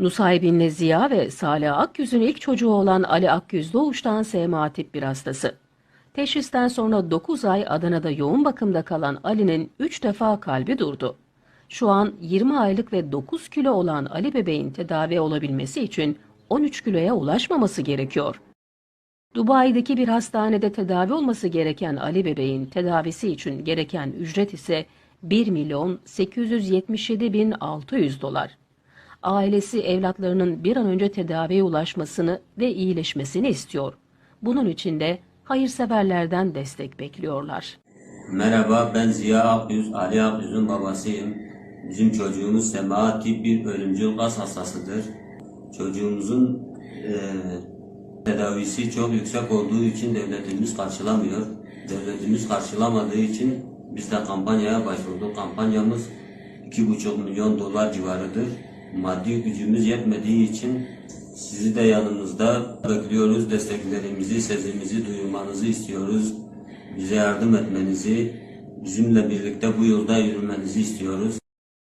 Nusaybin'le Ziya ve Salih Akgüz'ün ilk çocuğu olan Ali Akgüz doğuştan SMA tip 1 hastası. Teşhisten sonra 9 ay Adana'da yoğun bakımda kalan Ali'nin 3 defa kalbi durdu. Şu an 20 aylık ve 9 kilo olan Ali bebeğin tedavi olabilmesi için 13 kiloya ulaşmaması gerekiyor. Dubai'deki bir hastanede tedavi olması gereken Ali bebeğin tedavisi için gereken ücret ise 1 milyon 877 bin 600 dolar. Ailesi evlatlarının bir an önce tedaviye ulaşmasını ve iyileşmesini istiyor. Bunun için de hayırseverlerden destek bekliyorlar. Merhaba ben Ziya Akyüz, Ali Akyüz'ün babasıyım. Bizim çocuğumuz sema tip bir ölümcül gaz hastasıdır. Çocuğumuzun eee, tedavisi çok yüksek olduğu için devletimiz karşılamıyor. Devletimiz karşılamadığı için biz de kampanyaya başvurduk. Kampanyamız 2,5 milyon dolar civarıdır. Maddi gücümüz yetmediği için sizi de yanımızda bekliyoruz. Desteklerimizi, sesimizi duyurmanızı istiyoruz. Bize yardım etmenizi, bizimle birlikte bu yolda yürümenizi istiyoruz.